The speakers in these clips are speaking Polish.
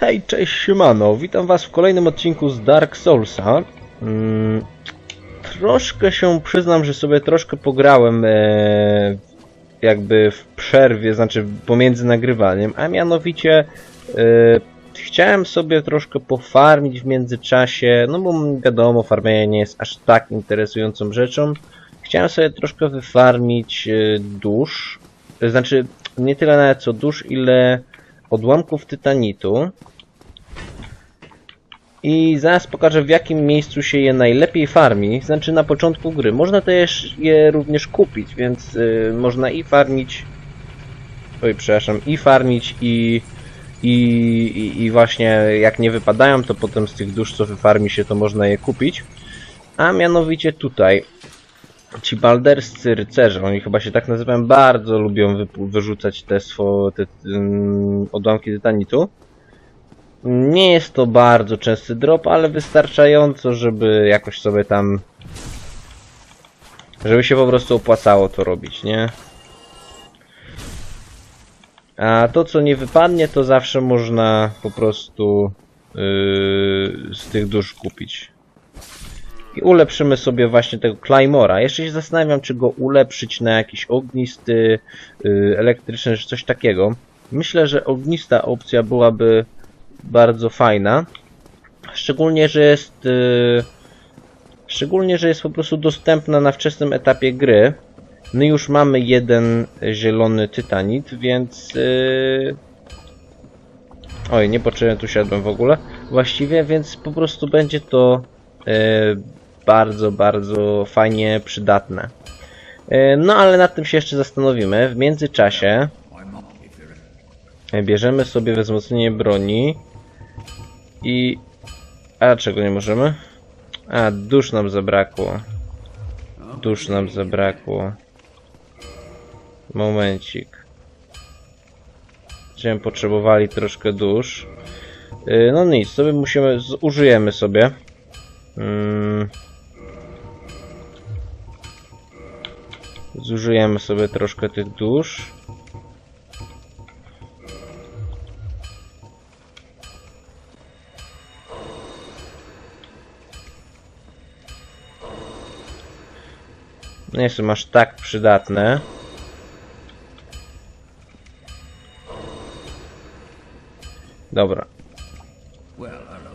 Hej, cześć, siemano, witam was w kolejnym odcinku z Dark Soulsa. Mm, troszkę się przyznam, że sobie troszkę pograłem e, jakby w przerwie, znaczy pomiędzy nagrywaniem, a mianowicie e, chciałem sobie troszkę pofarmić w międzyczasie, no bo wiadomo, farmienie nie jest aż tak interesującą rzeczą. Chciałem sobie troszkę wyfarmić e, dusz, to znaczy nie tyle nawet co dusz, ile odłamków tytanitu. I zaraz pokażę w jakim miejscu się je najlepiej farmi, znaczy na początku gry. Można też je również kupić, więc y, można i farmić, oj przepraszam, i farmić i, i, i, i właśnie jak nie wypadają, to potem z tych dusz co wyfarmi się, to można je kupić. A mianowicie tutaj ci balderscy rycerze, oni chyba się tak nazywają, bardzo lubią wypu- wyrzucać te, swo, te ym, odłamki tytanitu. Nie jest to bardzo częsty drop, ale wystarczająco, żeby jakoś sobie tam... Żeby się po prostu opłacało to robić, nie? A to, co nie wypadnie, to zawsze można po prostu yy, z tych dusz kupić. I ulepszymy sobie właśnie tego Claymora. Jeszcze się zastanawiam, czy go ulepszyć na jakiś ognisty, yy, elektryczny, czy coś takiego. Myślę, że ognista opcja byłaby bardzo fajna. Szczególnie, że jest yy, szczególnie, że jest po prostu dostępna na wczesnym etapie gry. My już mamy jeden zielony tytanit, więc yy... Oj, nie potrzebnie tu siadłem w ogóle. Właściwie, więc po prostu będzie to yy, bardzo, bardzo fajnie przydatne. Yy, No ale nad tym się jeszcze zastanowimy. W międzyczasie bierzemy sobie wzmocnienie broni i... A czego nie możemy? A, dusz nam zabrakło. Dusz nam zabrakło. Momencik. Będziemy potrzebowali troszkę dusz. Yy, no nic, sobie musimy... Użyjemy sobie. Mm. Zużyjemy sobie troszkę tych dusz. Nie są aż tak przydatne. Dobra. Well, hello.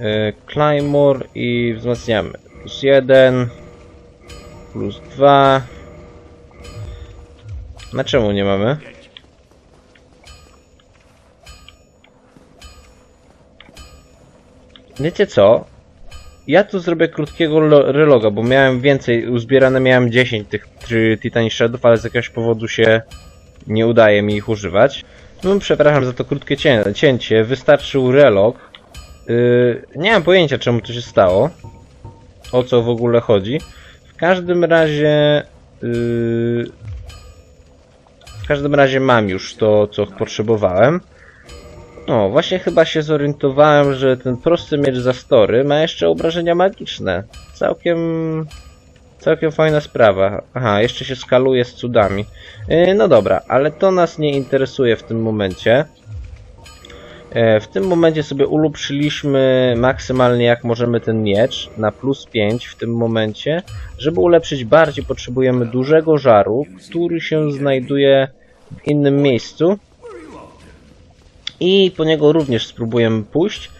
E, Claymore i wzmacniamy. Plus 1. Plus 2. Na czemu nie mamy? Wiecie co? Ja tu zrobię krótkiego lo- reloga, bo miałem więcej, uzbierane miałem 10 tych Titanic Shardów, ale z jakiegoś powodu się nie udaje mi ich używać. No, przepraszam za to krótkie cię cięcie, wystarczył relog. Yy, nie mam pojęcia czemu to się stało, o co w ogóle chodzi. W każdym razie... Yy, w każdym razie mam już to, co potrzebowałem. No, właśnie chyba się zorientowałem, że ten prosty miecz Zastory ma jeszcze obrażenia magiczne. Całkiem... Całkiem fajna sprawa. Aha, jeszcze się skaluje z cudami. Yy, no dobra, ale to nas nie interesuje w tym momencie. E, W tym momencie sobie ulepszyliśmy maksymalnie jak możemy ten miecz na plus 5 w tym momencie. Żeby ulepszyć bardziej potrzebujemy dużego żaru, który się znajduje w innym miejscu. I po niego również spróbujemy pójść.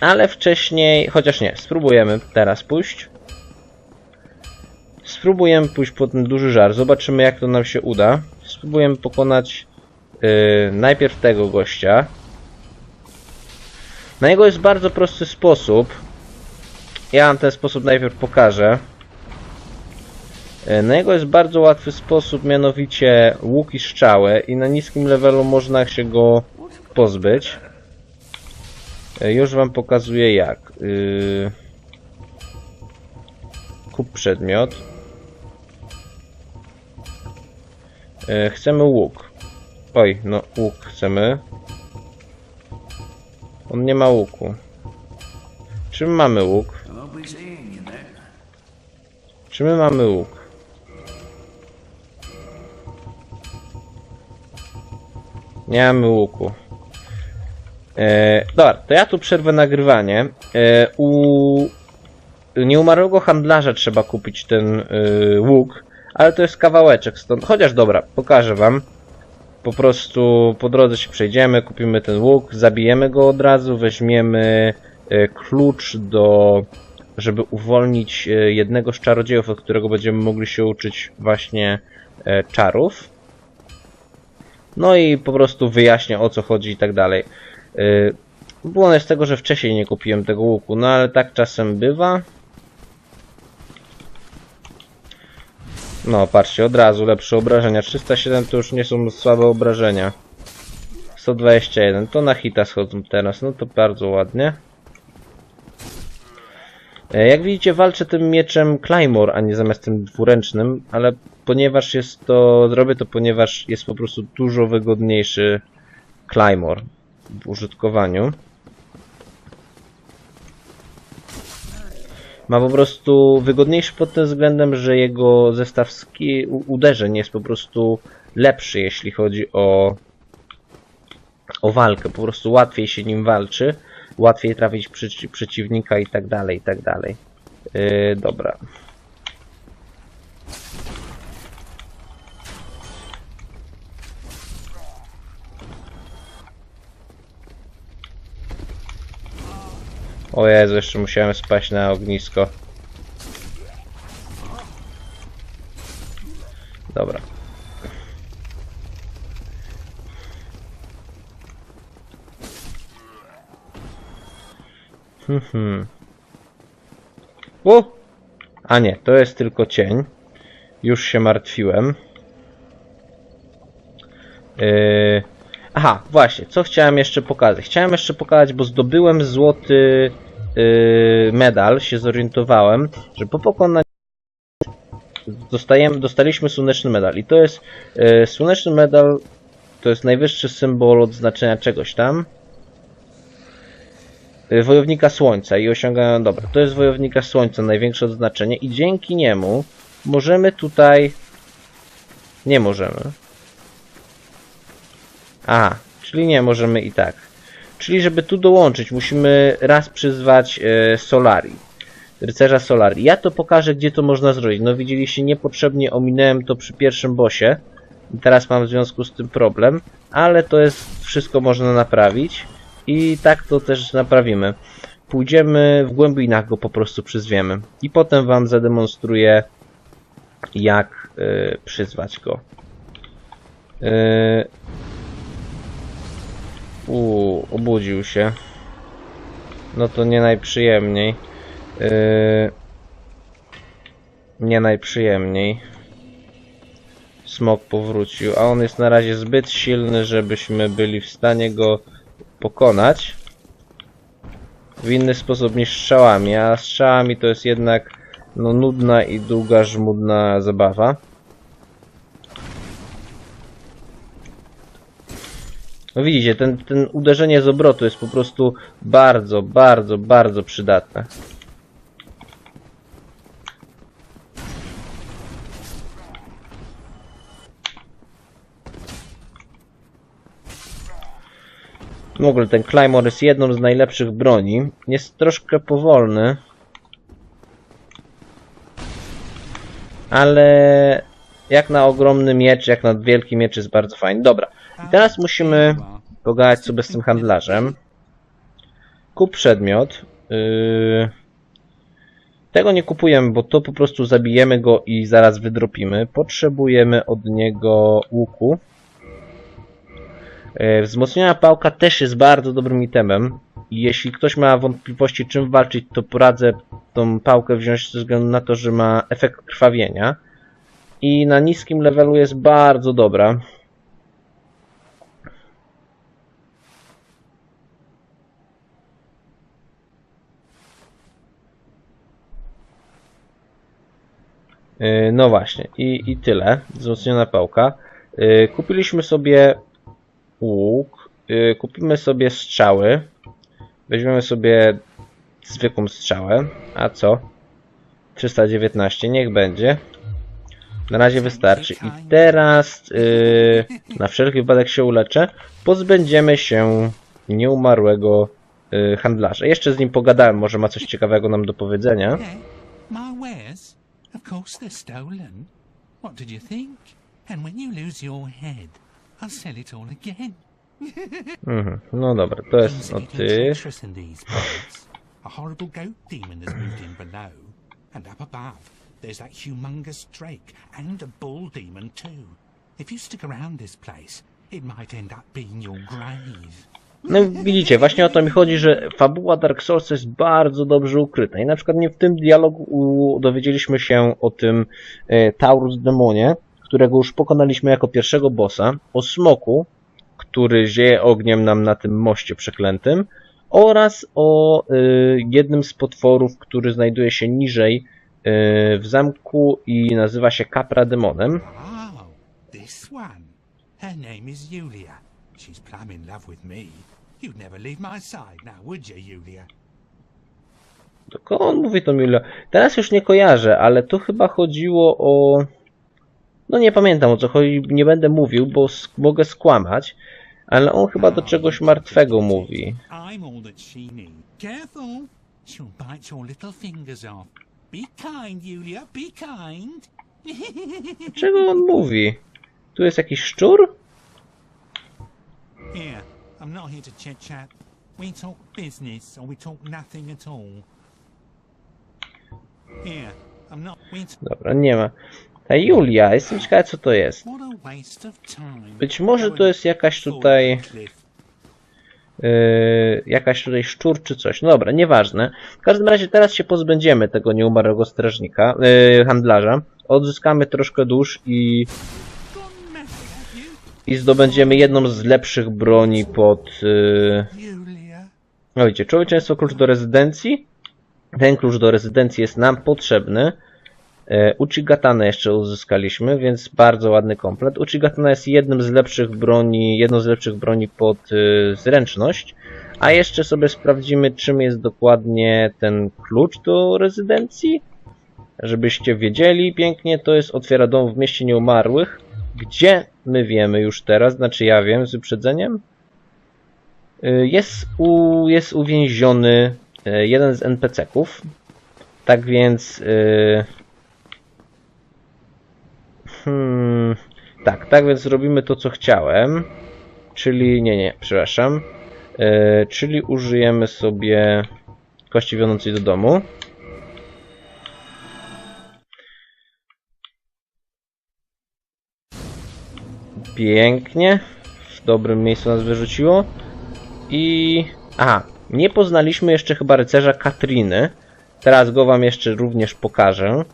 Ale wcześniej, chociaż nie, spróbujemy teraz pójść. Spróbujemy pójść po ten duży żar, zobaczymy jak to nam się uda. Spróbujemy pokonać yy, najpierw tego gościa. Na niego jest bardzo prosty sposób. Ja wam ten sposób najpierw pokażę. Yy, Na niego jest bardzo łatwy sposób, mianowicie łuk i strzały i na niskim levelu można się go pozbyć. Yy, Już wam pokazuję jak. Yy, Kup przedmiot. E, chcemy łuk. Oj, no łuk chcemy. On nie ma łuku. Czym mamy łuk? Czy my mamy łuk? Nie mamy łuku. E, dobra, to ja tu przerwę nagrywanie. E, u nieumarłego handlarza trzeba kupić ten e, łuk, ale to jest kawałeczek stąd. Chociaż dobra, pokażę wam. Po prostu po drodze się przejdziemy, kupimy ten łuk, zabijemy go od razu, weźmiemy e, klucz do żeby uwolnić e, jednego z czarodziejów, od którego będziemy mogli się uczyć właśnie e, czarów. No i po prostu wyjaśnię o co chodzi i tak dalej. Było z tego, że wcześniej nie kupiłem tego łuku, no ale tak czasem bywa. No, patrzcie, od razu lepsze obrażenia. 307 to już nie są słabe obrażenia. 121, to na hita schodzą teraz, no to bardzo ładnie. E, Jak widzicie, walczę tym mieczem Claymore, a nie zamiast tym dwuręcznym, ale ponieważ jest to, zrobię to ponieważ jest po prostu dużo wygodniejszy Claymore w użytkowaniu. Ma po prostu wygodniejszy pod tym względem, że jego zestaw uderzeń jest po prostu lepszy, jeśli chodzi o, o walkę. Po prostu łatwiej się nim walczy, łatwiej trafić przeci- przeciwnika i tak dalej, i tak dalej. Yy, dobra. O Jezu, jeszcze musiałem spaść na ognisko. Dobra. Hmm. U! A nie, to jest tylko cień. Już się martwiłem. Yy... Aha, właśnie, co chciałem jeszcze pokazać? Chciałem jeszcze pokazać, bo zdobyłem złoty medal, się zorientowałem, że po pokonaniu dostajemy, dostaliśmy słoneczny medal. I to jest yy, słoneczny medal to jest najwyższy symbol odznaczenia czegoś tam. Yy, wojownika słońca i osiągają, dobra, to jest wojownika słońca, największe odznaczenie. I dzięki niemu możemy tutaj nie możemy. Aha, czyli nie możemy i tak. Czyli żeby tu dołączyć, musimy raz przyzwać e, Solari. Rycerza Solari. Ja to pokażę, gdzie to można zrobić. No widzieliście, niepotrzebnie ominąłem to przy pierwszym bosie. Teraz mam w związku z tym problem. Ale to jest, wszystko można naprawić. I tak to też naprawimy. Pójdziemy w głębinach go po prostu przyzwiemy. I potem wam zademonstruję, jak e, przyzwać go. E, Uuu, obudził się. No to nie najprzyjemniej. Yy, nie najprzyjemniej. Smok powrócił, a on jest na razie zbyt silny, żebyśmy byli w stanie go pokonać. W inny sposób niż strzałami, a strzałami to jest jednak no, nudna i długa, żmudna zabawa. No widzicie, ten, ten uderzenie z obrotu jest po prostu bardzo, bardzo, bardzo przydatne. W ogóle ten Claymore jest jedną z najlepszych broni. Jest troszkę powolny. Ale jak na ogromny miecz, jak na wielki miecz jest bardzo fajny. Dobra. I teraz musimy pogadać sobie z tym handlarzem. Kup przedmiot. Yy... Tego nie kupujemy, bo to po prostu zabijemy go i zaraz wydropimy. Potrzebujemy od niego łuku. Yy, Wzmocniona pałka też jest bardzo dobrym itemem. Jeśli ktoś ma wątpliwości czym walczyć, to poradzę tą pałkę wziąć ze względu na to, że ma efekt krwawienia. I na niskim levelu jest bardzo dobra. No właśnie, i, i tyle. Wzmocniona pałka. Yy, Kupiliśmy sobie łuk, yy, kupimy sobie strzały. Weźmiemy sobie zwykłą strzałę. A co? 319, niech będzie. Na razie wystarczy. I teraz, yy, na wszelki wypadek się uleczę, pozbędziemy się nieumarłego yy, handlarza. Jeszcze z nim pogadałem, może ma coś ciekawego nam do powiedzenia. Course they're stolen. What did you think? And when you lose your head, I'll sell it all again. Mhm. No dobra, to jest o are ty. in these. A horrible goat demon has moved in below. And up above, there's that humongous drake and a bull demon too. If you stick around this place, it might end up being your grave. No widzicie, właśnie o to mi chodzi, że fabuła Dark Souls jest bardzo dobrze ukryta. I na przykład nie w tym dialogu dowiedzieliśmy się o tym e, Taurus Demonie, którego już pokonaliśmy jako pierwszego bossa, o Smoku, który zieje ogniem nam na tym moście przeklętym oraz o e, jednym z potworów, który znajduje się niżej e, w zamku i nazywa się Capra Demonem. Oh, this one. Her name is Yulia. She's plumb in love with me. You'd never leave my side now, would you? Tylko on mówi to Milo. Teraz już nie kojarzę, ale tu chyba chodziło o. No nie pamiętam o co chodzi, nie będę mówił, bo mogę skłamać, ale on chyba do czegoś martwego mówi. I'm all that she needs. Careful. She'll bite your little fingers off. Be kind, Yulia, be kind. Czego on mówi? Tu jest jakiś szczur? Here, I'm not here to chit chat. We talk business or we talk nothing at all. Here, I'm not. We Dobra, nie ma. Ta Julia, jestem ciekawy co to jest. a. Być może to jest jakaś tutaj. Yy, jakaś tutaj szczur czy coś. No dobra, nieważne. W każdym razie teraz się pozbędziemy tego nieumarłego strażnika, yy, handlarza. Odzyskamy troszkę dusz i i zdobędziemy jedną z lepszych broni pod... Yulia? No widzicie, człowieczeństwo klucz do rezydencji. Ten klucz do rezydencji jest nam potrzebny. E, Uchigatana jeszcze uzyskaliśmy, więc bardzo ładny komplet. Uchigatana jest jednym z lepszych broni, jedną z lepszych broni pod y, zręczność. A jeszcze sobie sprawdzimy, czym jest dokładnie ten klucz do rezydencji. Żebyście wiedzieli pięknie, to jest otwiera dom w mieście nieumarłych, gdzie my wiemy już teraz, znaczy ja wiem z wyprzedzeniem, Y, jest, u, jest uwięziony y, jeden z NPC-ków. Tak więc. y, Hmm, tak, tak więc robimy to, co chciałem. Czyli. Nie, nie, przepraszam. Czyli użyjemy sobie kości wiodącej do domu. Pięknie. W dobrym miejscu nas wyrzuciło. I... Aha, nie poznaliśmy jeszcze chyba rycerza Katriny. Teraz go wam jeszcze również pokażę.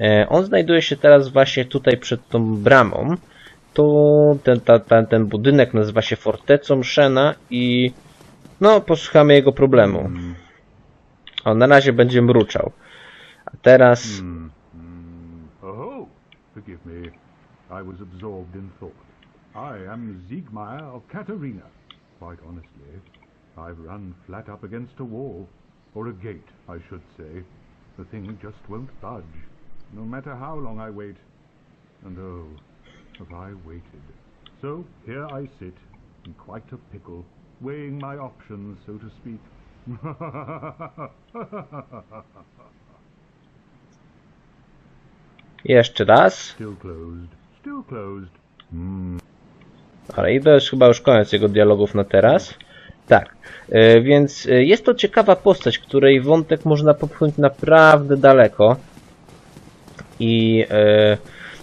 E, on znajduje się teraz właśnie tutaj przed tą bramą. Tu ten, ta, ta, ten budynek nazywa się Fortecą Shena i no, posłuchamy jego problemu. On na razie będzie mruczał. A teraz... Hmm. Hmm. Oh, forgive me. I was absorbed in thought. I am Siegmeyer of Katarina. Quite honestly, I've run flat up against a wall. Or a gate, I should say. The thing just won't budge. No matter how long I wait. And oh, have I waited. So here I sit, in quite a pickle, weighing my options, so to speak. Jeszcze raz. Still closed. Still closed. Hmm. Ale i to jest chyba już koniec jego dialogów na teraz. Tak, e, więc e, jest to ciekawa postać, której wątek można popchnąć naprawdę daleko. I e,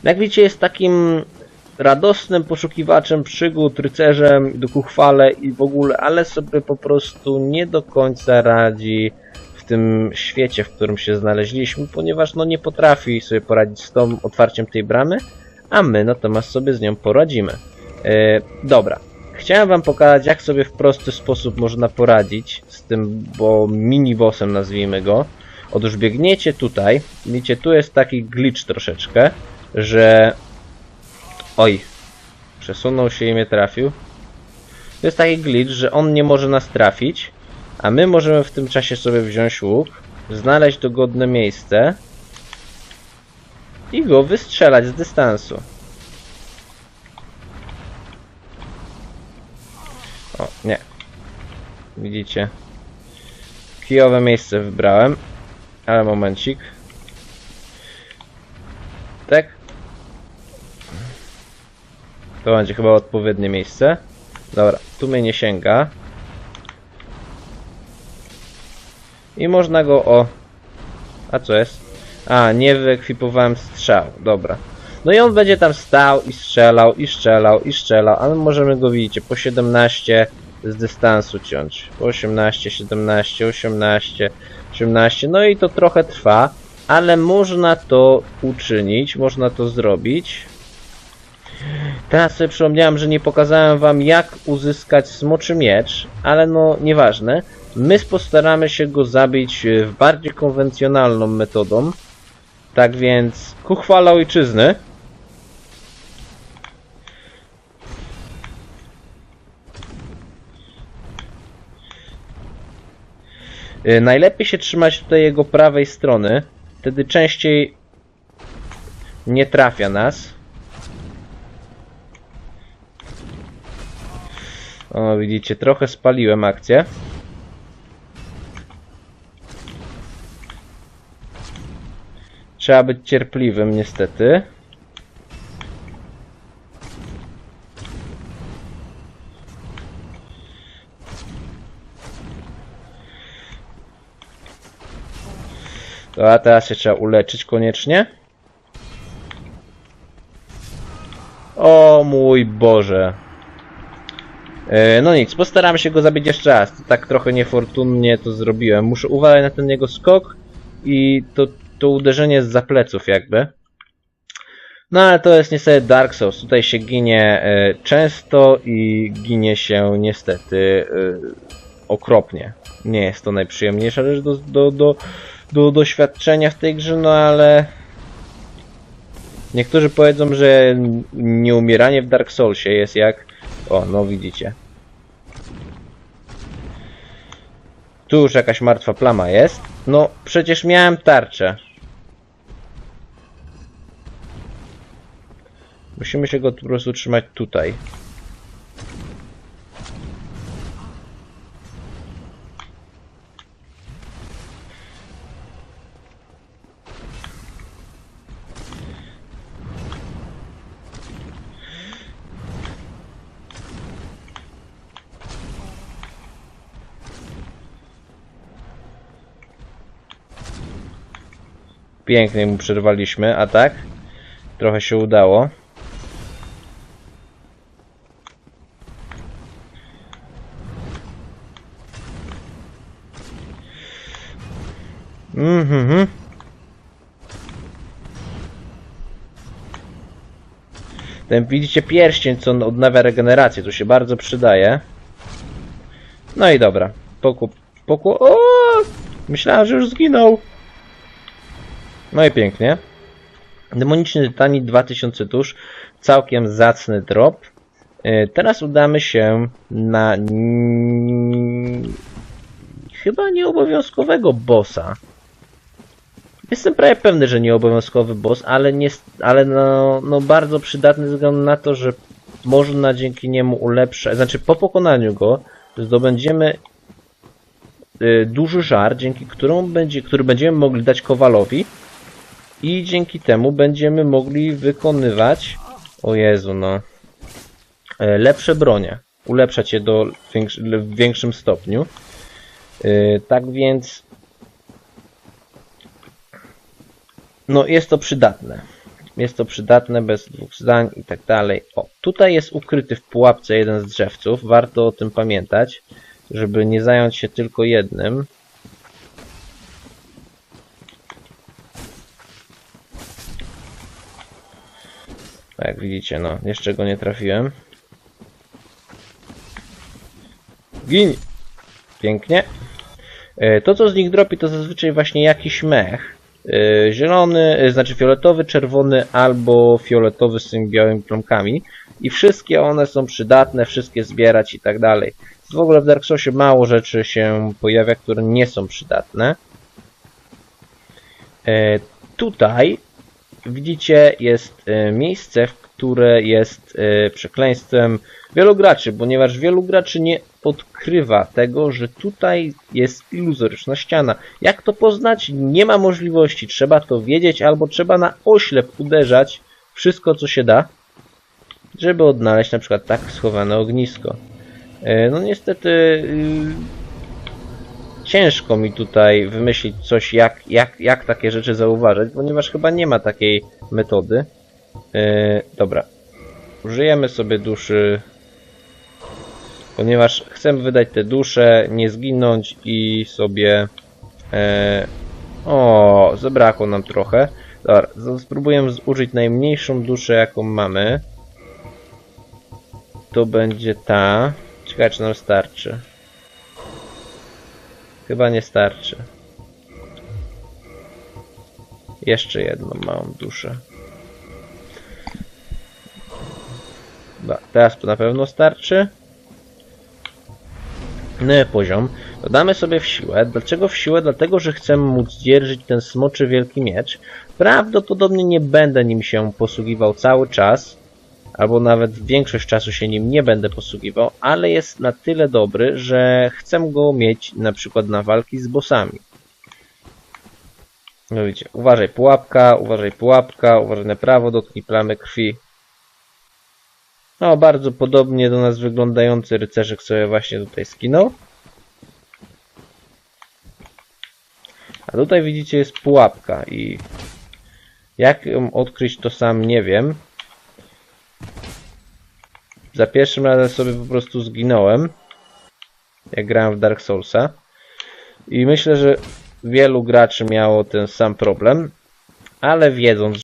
jak widzicie, jest takim radosnym poszukiwaczem przygód, rycerzem, duchuchwale i w ogóle, ale sobie po prostu nie do końca radzi w tym świecie, w którym się znaleźliśmy, ponieważ no nie potrafi sobie poradzić z tą otwarciem tej bramy, a my natomiast sobie z nią poradzimy. E, dobra. Chciałem wam pokazać, jak sobie w prosty sposób można poradzić z tym, bo mini-bossem nazwijmy go. Otóż biegniecie tutaj, widzicie, tu jest taki glitch troszeczkę, że... Oj, przesunął się i mnie trafił. To jest taki glitch, że on nie może nas trafić, a my możemy w tym czasie sobie wziąć łuk, znaleźć dogodne miejsce i go wystrzelać z dystansu. O, nie. Widzicie? Kijowe miejsce wybrałem. Ale momencik. Tak? To będzie chyba odpowiednie miejsce. Dobra, tu mnie nie sięga. I można go o... A co jest? A, nie wyekwipowałem strzał. Dobra. No i on będzie tam stał i strzelał, i strzelał, i strzelał, a my możemy go, widzicie, po 17 z dystansu ciąć. Po 18, 17, 18, 18. No i to trochę trwa, ale można to uczynić, można to zrobić. Teraz sobie przypomniałem, że nie pokazałem wam jak uzyskać smoczy miecz, ale no nieważne. My postaramy się go zabić e, w bardziej konwencjonalną metodą. Tak więc ku chwale ojczyzny. Najlepiej się trzymać tutaj jego prawej strony. Wtedy częściej nie trafia nas. O, widzicie, trochę spaliłem akcję. Trzeba być cierpliwym, niestety. A teraz się trzeba uleczyć koniecznie. O mój Boże. E, No nic, postaram się go zabić jeszcze raz. Tak trochę niefortunnie to zrobiłem. Muszę uważać na ten jego skok i to, to uderzenie z zapleców jakby. No ale to jest niestety Dark Souls. Tutaj się ginie e, często i ginie się niestety e, okropnie. Nie jest to najprzyjemniejsza rzecz do, do, do, do doświadczenia w tej grze, no ale niektórzy powiedzą, że nieumieranie w Dark Soulsie jest jak o, no widzicie. Tu już jakaś martwa plama jest. No, przecież miałem tarczę. Musimy się go po prostu trzymać tutaj. Pięknie mu przerwaliśmy atak. Trochę się udało. Mhm. Ten widzicie pierścień, co odnawia regenerację, tu się bardzo przydaje. No i dobra. Pokup. Poku. O! Myślałem, że już zginął. No i pięknie. Demoniczny Tytanit 2000 tusz. Całkiem zacny drop. Yy, Teraz udamy się na chyba nieobowiązkowego bossa. Jestem prawie pewny, że nieobowiązkowy boss, ale, nie, ale no, no bardzo przydatny ze względu na to, że można dzięki niemu ulepszać, znaczy po pokonaniu go zdobędziemy y, duży żar, dzięki któremu będzie, który będziemy mogli dać Kowalowi i dzięki temu będziemy mogli wykonywać o Jezu no e, lepsze bronie, ulepszać je do w większym stopniu. Y, Tak więc no jest to przydatne. Jest to przydatne bez dwóch zdań i tak dalej. O, tutaj jest ukryty w pułapce jeden z drzewców. Warto o tym pamiętać, żeby nie zająć się tylko jednym. A Jak widzicie, no, jeszcze go nie trafiłem. Gin! Pięknie. E, To, co z nich dropi, to zazwyczaj właśnie jakiś mech. E, Zielony, e, znaczy fioletowy, czerwony albo fioletowy z tymi białymi plamkami. I wszystkie one są przydatne, wszystkie zbierać i tak dalej. W ogóle w Dark Soulsie mało rzeczy się pojawia, które nie są przydatne. Tutaj widzicie, jest e, miejsce, które jest e, przekleństwem wielu graczy, ponieważ wielu graczy nie odkrywa tego, że tutaj jest iluzoryczna ściana. Jak to poznać? Nie ma możliwości. Trzeba to wiedzieć albo trzeba na oślep uderzać wszystko, co się da, żeby odnaleźć na przykład tak schowane ognisko. E, No niestety y, ciężko mi tutaj wymyślić coś, jak, jak, jak takie rzeczy zauważyć, ponieważ chyba nie ma takiej metody. E, dobra. Użyjemy sobie duszy, ponieważ chcemy wydać te dusze, nie zginąć i sobie... E, o, zabrakło nam trochę. Dobra, spróbuję użyć najmniejszą duszę, jaką mamy. To będzie ta. Ciekawe, czy nam starczy. Chyba nie starczy. Jeszcze jedną małą duszę. Dobra, teraz to na pewno starczy. No poziom. Dodamy sobie w siłę. Dlaczego w siłę? Dlatego, że chcemy móc dzierżyć ten smoczy wielki miecz. Prawdopodobnie nie będę nim się posługiwał cały czas. Albo nawet większość czasu się nim nie będę posługiwał, ale jest na tyle dobry, że chcę go mieć na przykład na walki z bossami. No widzicie, uważaj pułapka, uważaj pułapka, uważaj na prawo, dotknij plamy krwi. No, bardzo podobnie do nas wyglądający rycerzyk sobie właśnie tutaj skinął. A tutaj widzicie jest pułapka i jak ją odkryć to sam nie wiem. Za pierwszym razem sobie po prostu zginąłem. Jak grałem w Dark Soulsa. I myślę, że wielu graczy miało ten sam problem. Ale wiedząc,